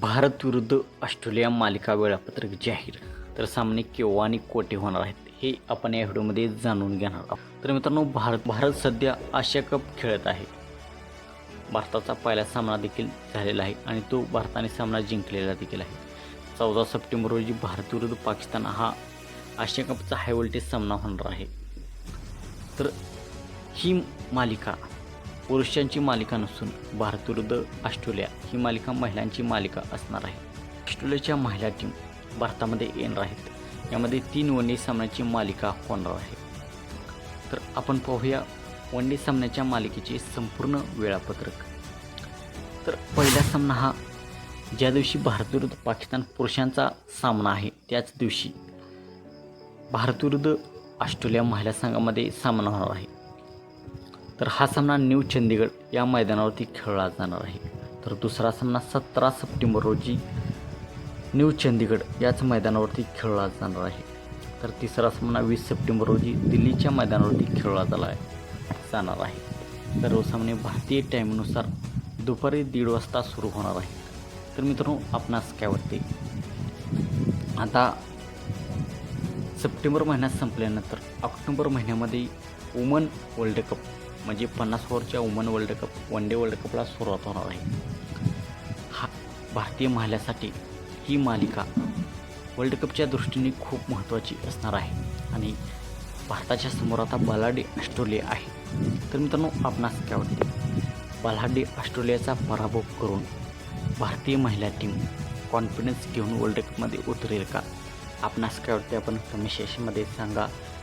भारत विरुद्ध ऑस्ट्रेलिया मालिका वेळापत्रक जाहीर. तर सामने केव्हा आणि कोठे होणार आहेत हे आपण या व्हिडिओमध्ये जाणून घेणार आहोत. तर मित्रांनो भारत भारत सध्या आशिया कप खेळत आहे. भारताचा पहिला सामना देखील झालेला आहे आणि तो भारताने सामना जिंकलेला देखील आहे. चौदा सप्टेंबर रोजी भारत विरुद्ध पाकिस्तान हा आशिया कपचा हाय व्होल्टेज सामना होणार आहे. तर ही मालिका पुरुषांची मालिका नसून भारत विरुद्ध ऑस्ट्रेलिया ही मालिका महिलांची मालिका असणार आहे. ऑस्ट्रेलियाच्या महिला टीम भारतामध्ये येणार आहेत. यामध्ये तीन वन डे सामन्याची मालिका होणार आहे. तर आपण पाहूया वन डे सामन्याच्या मालिकेचे संपूर्ण वेळापत्रक. तर पहिला सामना हा ज्या दिवशी भारत विरुद्ध पाकिस्तान पुरुषांचा सामना आहे त्याच दिवशी भारत विरुद्ध ऑस्ट्रेलिया महिला संघामध्ये सामना होणार आहे. तर हा सामना न्यू चंदीगड या मैदानावरती खेळला जाणार आहे. तर दुसरा सामना सतरा सप्टेंबर रोजी न्यू चंदीगड याच मैदानावरती खेळला जाणार आहे. तर तिसरा सामना वीस सप्टेंबर रोजी दिल्लीच्या मैदानावरती खेळला झाला आहे जाणार आहे. सर्व सामने भारतीय टाईमनुसार दुपारी दीड वाजता सुरू होणार आहे तर मित्रांनो आपणास काय वाटते? आता सप्टेंबर महिन्यात संपल्यानंतर ऑक्टोबर महिन्यामध्ये वुमन वर्ल्ड कप म्हणजे पन्नास ओव्हरच्या woman world cup one day world कपला सुरुवात होणार आहे. हा भारतीय महिलासाठी ही मालिका वर्ल्ड कपच्या दृष्टीने खूप महत्त्वाची असणार आहे. आणि भारताच्या समोर आता बलाढ्य ऑस्ट्रेलिया आहे. तर मित्रांनो आपणास काय वाटते? बलाढ्य ऑस्ट्रेलियाचा पराभव करून भारतीय महिला टीम कॉन्फिडन्स घेऊन वर्ल्ड कपमध्ये उतरेल का? आपणास काय वाटते? आपण कमेंट सेशनमध्ये सांगा.